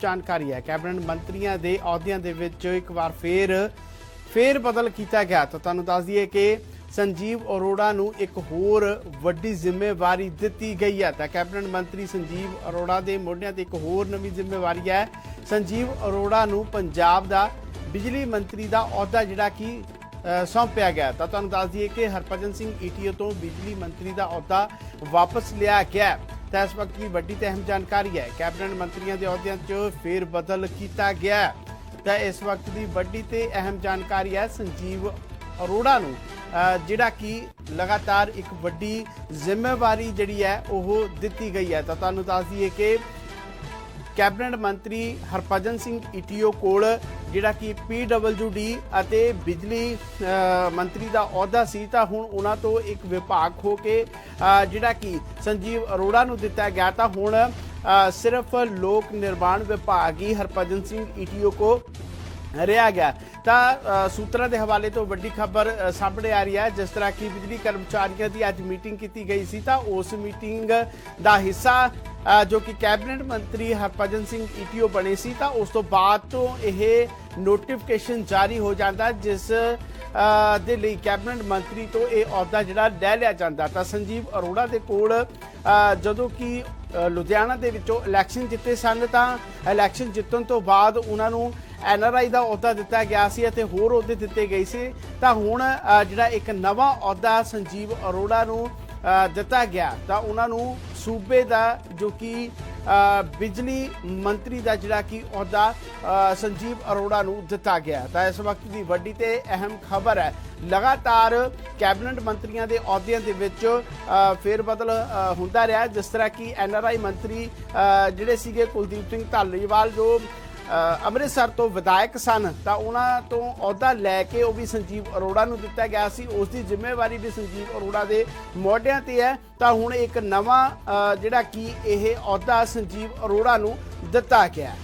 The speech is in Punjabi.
ਜਾਣਕਾਰੀ ਹੈ। ਕੈਬਨਿਟ ਮੰਤਰੀਆਂ ਦੇ ਅਹੁਦਿਆਂ ਦੇ ਵਿੱਚ ਇੱਕ ਵਾਰ ਫੇਰ ਫੇਰ ਬਦਲ ਕੀਤਾ ਗਿਆ। ਤਾਂ ਤੁਹਾਨੂੰ ਦੱਸ ਦਈਏ ਕਿ ਸੰਜੀਵ ਅਰੋੜਾ ਨੂੰ ਇੱਕ ਹੋਰ ਵੱਡੀ ਜ਼ਿੰਮੇਵਾਰੀ ਦਿੱਤੀ ਗਈ ਹੈ। ਤਾਂ ਕੈਬਨਿਟ ਮੰਤਰੀ ਸੰਜੀਵ ਅਰੋੜਾ ਦੇ ਮੋਢਿਆਂ ਤੇ ਇੱਕ ਹੋਰ ਨਵੀਂ ਜ਼ਿੰਮੇਵਾਰੀ ਹੈ। ਸੰਜੀਵ ਅਰੋੜਾ ਨੂੰ ਪੰਜਾਬ ਦਾ ਬਿਜਲੀ ਮੰਤਰੀ ਦਾ ਅਹੁਦਾ ਜਿਹੜਾ ਕਿ ਸੌਂਪਿਆ ਗਿਆ। ਤਾਂ ਤੁਹਾਨੂੰ ਦੱਸ ਦਈਏ ਕਿ ਹਰਭਜਨ ਸਿੰਘ ਈਟੀਓ ਤੋਂ ਬਿਜਲੀ ਮੰਤਰੀ ਦਾ ਅਹੁਦਾ ਵਾਪਸ ਲਿਆ ਗਿਆ। ਤਾਂ ਇਸ ਵਕਤ ਦੀ ਵੱਡੀ ਤੇ ਅਹਿਮ ਜਾਣਕਾਰੀ ਹੈ। ਕੈਬਨਿਟ ਮੰਤਰੀਆਂ ਦੇ ਅਹੁਦਿਆਂ 'ਚ ਫੇਰ ਬਦਲ ਕੀਤਾ ਗਿਆ ਤਾਂ ਇਸ ਵਕਤ ਦੀ ਵੱਡੀ ਤੇ ਅਹਿਮ ਜਾਣਕਾਰੀ ਹੈ ਸੰਜੀਵ ਅਰੋੜਾ ਨੂੰ। ਜਿਹੜਾ ਕਿ ਲਗਾਤਾਰ ਇੱਕ ਵੱਡੀ ਜ਼ਿੰਮੇਵਾਰੀ ਜਿਹੜੀ ਹੈ, ਉਹ ਦਿੱਤੀ ਗਈ ਹੈ। ਤਾਂ ਤੁਹਾਨੂੰ ਦੱਸ ਦਈਏ ਕਿ ਕੈਬਨਿਟ ਮੰਤਰੀ ਹਰਭਜਨ ਸਿੰਘ ਈਟੀਓ ਕੋਲ ਜਿਹੜਾ ਕਿ ਪੀਡਬਲਯੂਡੀ ਅਤੇ ਬਿਜਲੀ ਮੰਤਰੀ ਦਾ ਅਹੁਦਾ ਸੀ, ਤਾਂ ਹੁਣ ਉਹਨਾਂ ਤੋਂ ਇੱਕ ਵਿਭਾਗ ਹੋ ਕੇ ਜਿਹੜਾ ਕਿ ਸੰਜੀਵ ਅਰੋੜਾ ਨੂੰ ਦਿੱਤਾ ਗਿਆ, ਤਾਂ ਹੁਣ ਸਿਰਫ ਲੋਕ ਨਿਰਮਾਣ ਵਿਭਾਗ ਹੀ ਹਰਭਜਨ ਸਿੰਘ ਈਟੀਓ ਕੋ ਰਿਹਾ ਗਿਆ। ਤਾਂ ਸੂਤਰਾਂ ਦੇ ਹਵਾਲੇ ਤੋਂ ਵੱਡੀ ਖਬਰ ਸਾਹਮਣੇ ਆ ਰਹੀ ਹੈ, ਜਿਸ ਤਰ੍ਹਾਂ ਕਿ ਬਿਜਲੀ ਕਰਮਚਾਰੀਆਂ ਦੀ ਅੱਜ ਮੀਟਿੰਗ ਕੀਤੀ ਗਈ ਸੀ, ਤਾਂ ਉਸ ਮੀਟਿੰਗ ਦਾ ਹਿੱਸਾ ਜੋ ਕਿ ਕੈਬਨਿਟ ਮੰਤਰੀ ਹਰਭਜਨ ਸਿੰਘ ਈਟੀਓ ਬਣੇ ਸੀ, ਤਾਂ ਉਸ ਤੋਂ ਬਾਅਦ ਤੋਂ ਇਹ ਨੋਟੀਫਿਕੇਸ਼ਨ ਜਾਰੀ ਹੋ ਜਾਂਦਾ, ਜਿਸ ਦੇ ਲਈ ਕੈਬਨਿਟ ਮੰਤਰੀ ਤੋਂ ਇਹ ਅਹੁਦਾ ਜਿਹੜਾ ਲੈ ਲਿਆ ਜਾਂਦਾ। ਤਾਂ ਸੰਜੀਵ ਅਰੋੜਾ ਦੇ ਕੋਲ ਜਦੋਂ ਕਿ ਲੁਧਿਆਣਾ ਦੇ ਵਿੱਚੋਂ ਇਲੈਕਸ਼ਨ ਜਿੱਤੇ ਸਨ, ਤਾਂ ਇਲੈਕਸ਼ਨ ਜਿੱਤਣ ਤੋਂ ਬਾਅਦ ਉਹਨਾਂ ਨੂੰ ਐਨਆਰਆਈ ਦਾ ਅਹੁਦਾ ਦਿੱਤਾ ਗਿਆ ਸੀ ਅਤੇ ਹੋਰ ਅਹੁਦੇ ਦਿੱਤੇ ਗਏ ਸੀ। ਤਾਂ ਹੁਣ ਜਿਹੜਾ ਇੱਕ ਨਵਾਂ ਅਹੁਦਾ ਸੰਜੀਵ ਅਰੋੜਾ ਨੂੰ ਦਿੱਤਾ ਗਿਆ, ਤਾਂ ਉਹਨਾਂ ਨੂੰ ਸੂਬੇ ਦਾ ਜੋ ਕਿ ਬਿਜਲੀ ਮੰਤਰੀ ਦਾ ਜਿਹੜਾ ਕਿ ਅਹੁਦਾ ਸੰਜੀਵ ਅਰੋੜਾ ਨੂੰ ਦਿੱਤਾ ਗਿਆ ਤਾਂ ਇਸ ਵਕਤ ਦੀ ਵੱਡੀ ਤੇ ਅਹਿਮ ਖਬਰ ਹੈ। ਲਗਾਤਾਰ ਕੈਬਨਿਟ ਮੰਤਰੀਆਂ ਦੇ ਅਹੁਦਿਆਂ ਦੇ ਵਿੱਚ ਅ, ਫੇਰ ਬਦਲ ਹੁੰਦਾ ਰਿਹਾ। ਜਿਸ ਤਰ੍ਹਾਂ ਕਿ ਐਨਆਰਆਈ ਮੰਤਰੀ ਜਿਹੜੇ ਸੀਗੇ ਕੁਲਦੀਪ ਸਿੰਘ ਧਾਲੀਵਾਲ ਜੋ ਅੰਮ੍ਰਿਤਸਰ ਤੋਂ ਵਿਧਾਇਕ ਸਨ, ਤਾਂ ਉਹਨਾਂ ਤੋਂ ਅਹੁਦਾ ਲੈ ਕੇ ਉਹ ਵੀ ਸੰਜੀਵ ਅਰੋੜਾ ਨੂੰ ਦਿੱਤਾ ਗਿਆ ਸੀ। ਉਸ ਦੀ ਜ਼ਿੰਮੇਵਾਰੀ ਵੀ ਸੰਜੀਵ ਅਰੋੜਾ ਦੇ ਮੋਢਿਆਂ ਤੇ ਹੈ। ਤਾਂ ਹੁਣ ਇੱਕ ਨਵਾਂ ਜਿਹੜਾ ਕਿ ਇਹ ਅਹੁਦਾ ਸੰਜੀਵ ਅਰੋੜਾ ਨੂੰ ਦਿੱਤਾ ਗਿਆ